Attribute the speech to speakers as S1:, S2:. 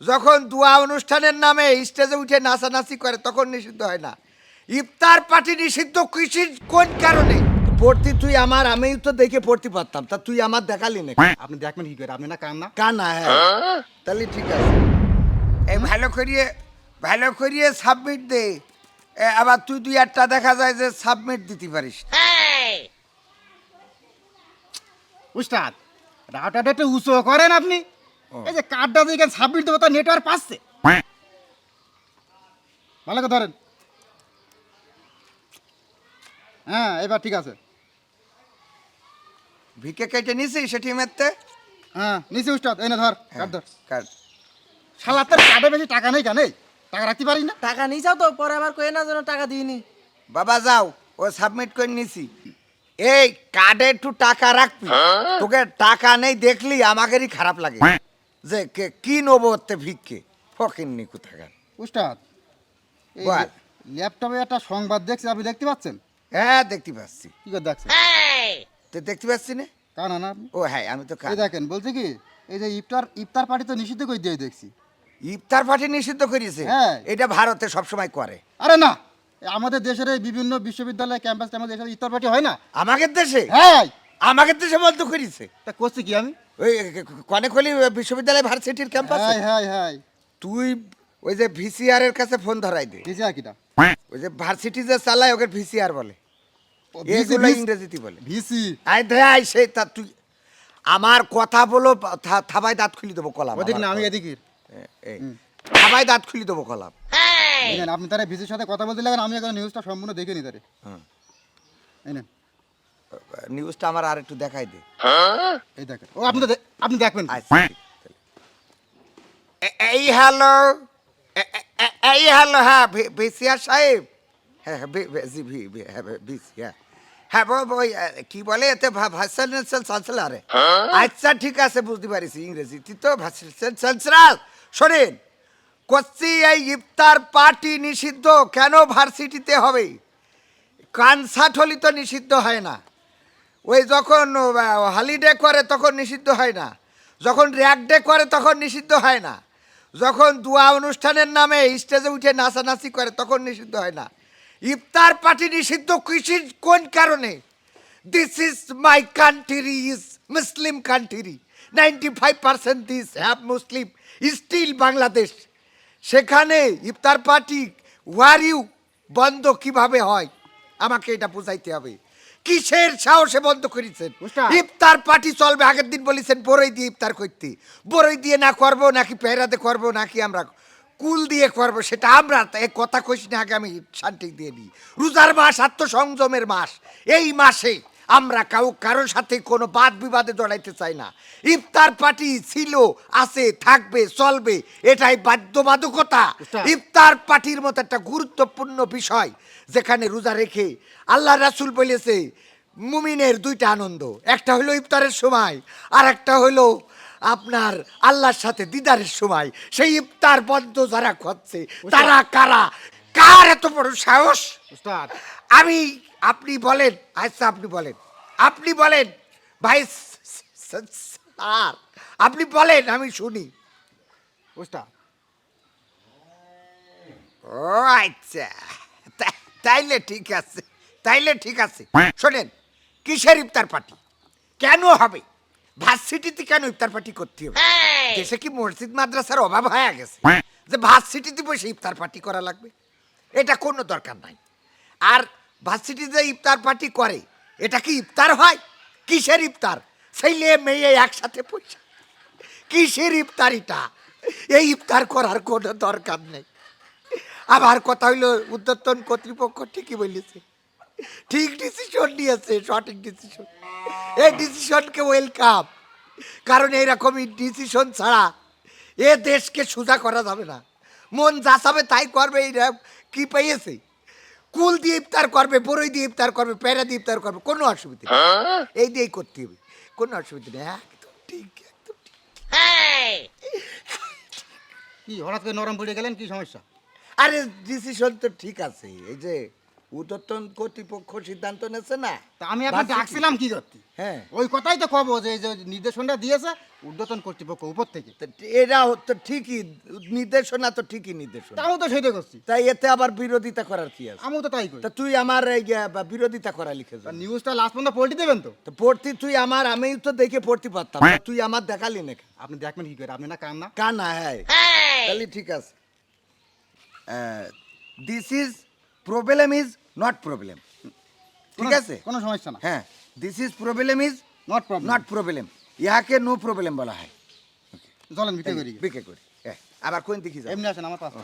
S1: যখন দুয়া অনুষ্ঠানের নামে স্টেজে উঠে নাচানাচি করে তখন নিষিদ্ধ হয় না। ইফতার পার্টি নিষিদ্ধ কৃষির কোন কারণে? পড়তি তুই আমার আমি তো দেখে পড়তে পারতাম। তা তুই আমার দেখালি না
S2: আপনি দেখবেন কি করে? আপনি না কান না?
S1: কানা হ্যাঁ। তাহলে ঠিক আছে। এই ভালো করিয়ে ভালো করিয়ে সাবমিট দে। এ, আবার তুই দুই একটা দেখা যায় যে সাবমিট দিতে পারিস।
S2: উস্তাদ রাউটারটা একটু উঁচু করেন আপনি। এই যে কার্ডটা দিয়ে সাবমিট দেবো তার নেটওয়ার্ক পাচ্ছে। ভালো করে ধরেন। হ্যাঁ এবার ঠিক আছে।
S1: ভিকে কেটে নিছিস সেটি মেরতে?
S2: হ্যাঁ নিচে উস্তাদ এই না ধর কার্ড ধর।
S1: কাট
S2: শালা তোর কার্ডে বেশি টাকা নেই কেন? টাকা রাখতে পারি না।
S3: টাকা নিয়ে যাও তো পরে আবার কয়ে না যেন টাকা দিইনি।
S1: বাবা যাও ও সাবমিট করে নিছি। এই কার্ডে একটু টাকা রাখবি। তোকে টাকা নেই দেখলি আমাদেরই খারাপ লাগে। যে কে- কি নেব ওতে ভিক্ষে? ফকির নি কোথাকার
S2: উস্তাদ এই
S1: বল।
S2: ল্যাপটপে একটা সংবাদ দেখছি আপনি দেখতে পাচ্ছেন?
S1: হ্যাঁ দেখতে পাচ্ছি।
S2: কি করে দেখছেন?
S1: তুই দেখতে পাচ্ছি না?
S2: কানা না আপনি?
S1: ও হ্যাঁ আমি তো
S2: এই
S1: কানা।
S2: দেখেন বলছে কি এই যে ইফতার ইফতার পার্টি তো নিষিদ্ধ করে দিয়ে দেখছি।
S1: ইফতার পার্টি নিষিদ্ধ করেছে
S2: হ্যাঁ।
S1: এটা ভারতে সবসময় করে।
S2: আরে না আমাদের দেশের এই বিভিন্ন বিশ্ববিদ্যালয় ক্যাম্পাস আমাদের দেশের ইফতার পার্টি হয় না?
S1: আমাদের দেশে?
S2: হ্যাঁ।
S1: আমাদের সে বন্ধ করেছে।
S2: তা করছি কি আমি?
S1: ওই কনেকলি বিশ্ববিদ্যালয় ভার্সিটির ক্যাম্পাস?
S2: হ্যাঁ হ্যাঁ হ্যাঁ
S1: তুই ওই যে ভিসিআর এর কাছে ফোন ধরাই দে।
S2: দিছে আর কিটা?
S1: ওই যে ভার্সিটি যে চালায় ওকে ভিসিআর বলে। এগুলো ইংরেজিতে বলে।
S2: ভিসি।
S1: আই দে আই সে তা তুই আমার কথা বলো থাবাই দাঁত খুলি দেবো কলাম
S2: ওদিক না আমি। এদিকে
S1: থাবাই দাঁত খুলি দেবো কলাম।
S2: আপনি তারা ভিসির সাথে কথা বলতে লাগেন আমি এখন নিউজটা সম্পূর্ণ দেখে নি তারে।
S1: হুম। নিউজটা আমার আর একটু দেখাই দে।
S2: এই দেখেন। ও আপনি আপনি দেখবেন।
S1: আচ্ছা। এ- এই হ্যালো এই হ্যালো হ্যাঁ ভিসিআর সাহেব। হ্যাঁ হ্যাঁ জি ভি হ্যাঁ হ্যাঁ হ্যাঁ ওই, কি বলে এতে আচ্ছা ঠিক আছে বুঝতে পারিছি ইংরেজি তো শোনেন এই ইফতার পার্টি নিষিদ্ধ কেন ভার্সিটিতে হবে? কনসার্ট হলি তো নিষিদ্ধ হয় না। ওই যখন হলিডে করে তখন নিষিদ্ধ হয় না। যখন র্যাক ডে করে তখন নিষিদ্ধ হয় না। যখন দুয়া অনুষ্ঠানের নামে স্টেজে উঠে নাচানাচি করে তখন নিষিদ্ধ হয় না। ইফতার পার্টি নিষিদ্ধ কৃষির কোন কারণে? This is my country is Muslim country ninety five percent this have Muslim still Bangladesh সেখানে ইফতার পার্টি ওয়ার ইউ বন্ধ কীভাবে হয়? আমাকে এটা বুঝাইতে হবে। কিসের সাহসে বন্ধ করেছেন? ইফতার পার্টি চলবে আগের দিন বলেছেন বড়ই দিয়ে ইফতার করতে। বড়ই দিয়ে না করব নাকি পেহরাতে করব নাকি আমরা কুল দিয়ে করব সেটা আমরা এক কথা কইছি না আগে আমি শান্তি দিয়ে দিই। রোজার মাস আত্মসংযমের মাস। এই মাসে আমরা কাউ কারোর সাথে কোনো বাদ বিবাদে জড়াইতে চাই না। ইফতার পার্টি ছিল আছে থাকবে চলবে এটাই বাধ্যবাধকতা। ইফতার পার্টির মতো একটা গুরুত্বপূর্ণ বিষয় যেখানে রোজা রেখে আল্লাহ রাসুল বলেছে মুমিনের দুইটা আনন্দ একটা হলো ইফতারের সময় আর একটা হলো আপনার আল্লাহর সাথে দিদারের সময়। সেই ইফতার বন্ধ যারা করছে তারা কারা? কার এত বড় সাহস? আমি আপনি বলেন আচ্ছা আপনি বলেন। আপনি বলেন ভাই স্যার আপনি বলেন আমি শুনি।
S2: উস্তাদ
S1: ও আচ্ছা। তাইলে ঠিক আছে তাইলে ঠিক আছে। শোনেন কিসের ইফতার পার্টি? কেন হবে? ভার্সিটিতে কেন ইফতার পার্টি করতে হবে? দেশে কি মসজিদ মাদ্রাসার অভাব হয়ে গেছে? যে ভার্সিটিতে বসে ইফতার পার্টি করা লাগবে? এটা কোনো দরকার নাই। আর ভার্সিটিতে ইফতার পার্টি করে, এটা কি ইফতার হয়? কিসের ইফতার? ছেলে মেয়ে একসাথে পয়সা। কিসের ইফতারিটা এই ইফতার করার কোনো দরকার নেই। আবার কথা হইল, উদ্যতন কর্তৃপক্ষ ঠিকই বলেছে। ঠিক ডিসিশন নিয়েছে, সঠিক ডিসিশন এই ডিসিশনকে ওয়েলকাম কারণ এইরকমই ডিসিশন ছাড়া এ দেশকে সোজা করা যাবে না। মন যা তাই করবে এই কি পেয়েছে? কুল দিয়ে ইফতার করবে বড়ই দিয়ে ইফতার করবে প্যারা দিয়ে ইফতার করবে কোনো অসুবিধা নেই। এই দিয়েই করতে হবে কোনো অসুবিধা নেই। একদম ঠিক একদম ঠিক।
S2: কি হঠাৎ করে নরম পড়ে গেলেন কি সমস্যা?
S1: আরে ডিসিশন তো ঠিক আছে এই যে উদ্যতন কর্তৃপক্ষ সিদ্ধান্ত নেছে না?
S2: তা আমি আপনাকে। ডাকছিলাম কি করতে?
S1: হ্যাঁ।
S2: ওই কথাই তো কব যে এই যে নির্দেশনটা দিয়েছে ঊর্ধ্বতন কর্তৃপক্ষ উপর থেকে।
S1: তা এরা তো ঠিকই নির্দেশনা তো ঠিকই নির্দেশনা।
S2: তাও তো সেটা করছি।
S1: তাই এতে আবার বিরোধিতা করার কি আছে?
S2: আমিও তো তাই করি।
S1: তা তুই আমার এই যে, বিরোধিতা করা লিখে
S2: তা নিউজটা লাস্ট পর্যন্ত পোল্টি দেবেন তো?
S1: তো পড়তি তুই আমার আমি তো দেখে পড়তে পারতাম। না। তুই আমার দেখালি না
S2: আপনি দেখবেন কি করে? আপনি না কান না?
S1: কানা হ্যাঁ। তাহলে ঠিক আছে। This is problem is not problem ঠিক আছে?
S2: কোনো সমস্যা না।
S1: হ্যাঁ this is problem is
S2: not problem
S1: not problem ইহাকে নো প্রবলেম বলা হয়।
S2: চলেন বিক্রি করি।
S1: বিক্রি করি। হ্যাঁ আবার কোন দেখি যাও
S2: এমনি আসেন আমার পাশে।